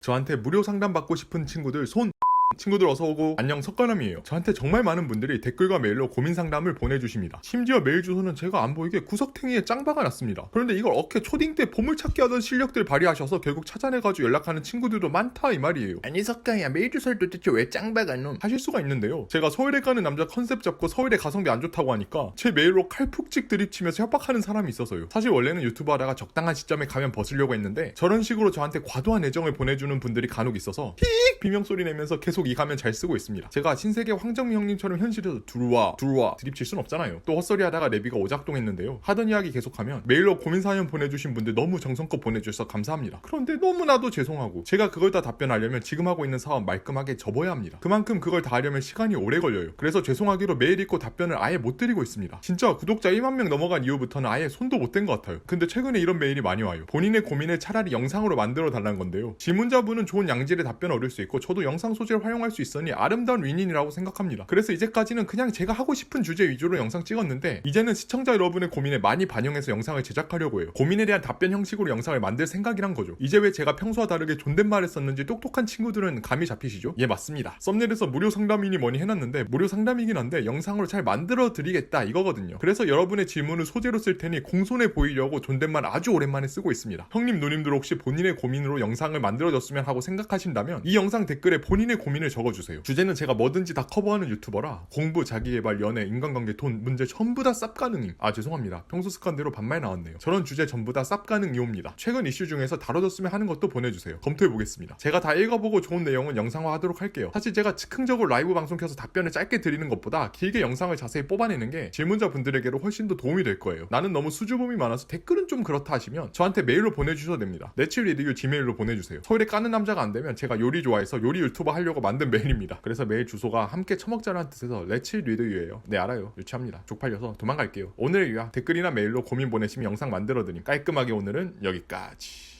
저한테 무료 상담 받고 싶은 친구들 손 친구들 어서 오고 안녕 석가남이에요. 저한테 정말 많은 분들이 댓글과 메일로 고민 상담을 보내주십니다. 심지어 메일 주소는 제가 안 보이게 구석탱이에 짱 박아 놨습니다. 그런데 이걸 어깨 초딩 때 보물찾기 하던 실력들 발휘하셔서 결국 찾아내가지고 연락하는 친구들도 많다 이 말이에요. 아니 석가야 메일 주소를 도대체 왜 짱 박아놓음? 하실 수가 있는데요. 제가 서울에 가는 남자 컨셉 잡고 서울에 가성비 안 좋다고 하니까 제 메일로 칼푹찍 드립치면서 협박하는 사람이 있어서요. 사실 원래는 유튜브 하다가 적당한 시점에 가면 벗으려고 했는데 저런 식으로 저한테 과도한 애정을 보내주는 분들이 간혹 있어서 픽 비명 소리 내면서 계속 이 가면 잘 쓰고 있습니다. 제가 신세계 황정민 형님처럼 현실에서 들어와 들어와 드립칠 순 없잖아요. 또 헛소리 하다가 레비가 오작동했는데요. 하던 이야기 계속하면 메일로 고민 사연 보내주신 분들 너무 정성껏 보내주셔서 감사합니다. 그런데 너무나도 죄송하고 제가 그걸 다 답변하려면 지금 하고 있는 사업 말끔하게 접어야 합니다. 그만큼 그걸 다 하려면 시간이 오래 걸려요. 그래서 죄송하기로 메일 읽고 답변을 아예 못 드리고 있습니다. 진짜 구독자 1만 명 넘어간 이후부터는 아예 손도 못 댄 것 같아요. 근데 최근에 이런 메일이 많이 와요. 본인의 고민을 차라리 영상으로 만들어 달라는 건데요. 질문자분은 좋은 양질의 답변을 얻을 수 있고 저도 영상 소재를 활 용할 수 있으니 아름다운 윈윈이라고 생각합니다. 그래서 이제까지는 그냥 제가 하고 싶은 주제 위주로 영상 찍었는데 이제는 시청자 여러분의 고민에 많이 반영해서 영상을 제작하려고 해요. 고민에 대한 답변 형식으로 영상을 만들 생각이란 거죠. 이제 왜 제가 평소와 다르게 존댓말을 썼는지 똑똑한 친구들은 감이 잡히시죠? 예 맞습니다. 썸네일에서 무료 상담이니 뭐니 해놨는데 무료 상담이긴 한데 영상으로 잘 만들어 드리겠다 이거거든요. 그래서 여러분의 질문을 소재로 쓸 테니 공손해 보이려고 존댓말 아주 오랜만에 쓰고 있습니다. 형님 누님들 혹시 본인의 고민으로 영상을 만들어줬으면 하고 생각하신다면 이 영상 댓글에 본인의 고민 을 적어주세요. 주제는 제가 뭐든지 다 커버하는 유튜버라 공부, 자기개발, 연애, 인간관계, 돈, 문제 전부 다 쌉 가능임. 아 죄송합니다. 평소 습관대로 반말 나왔네요. 저런 주제 전부 다 쌉 가능이옵니다. 최근 이슈 중에서 다뤄졌으면 하는 것도 보내주세요. 검토해보겠습니다. 제가 다 읽어보고 좋은 내용은 영상화하도록 할게요. 사실 제가 즉흥적으로 라이브 방송 켜서 답변을 짧게 드리는 것보다 길게 영상을 자세히 뽑아내는 게 질문자 분들에게로 훨씬 더 도움이 될 거예요. 나는 너무 수줍음이 많아서 댓글은 좀 그렇다 하시면 저한테 메일로 보내주셔도 됩니다. 내칠리드유 지메일로 보내주세요. 서울에 까는 남자가 안 되면 제가 요리 좋아해서 요리 유튜버 하려고 만든 메일입니다. 그래서 메일 주소가 함께 처먹자라는 뜻에서 레칠 리드유예요. 네 알아요. 유치합니다. 쪽팔려서 도망갈게요. 오늘 유야 댓글이나 메일로 고민 보내시면 영상 만들어드림. 깔끔하게 오늘은 여기까지.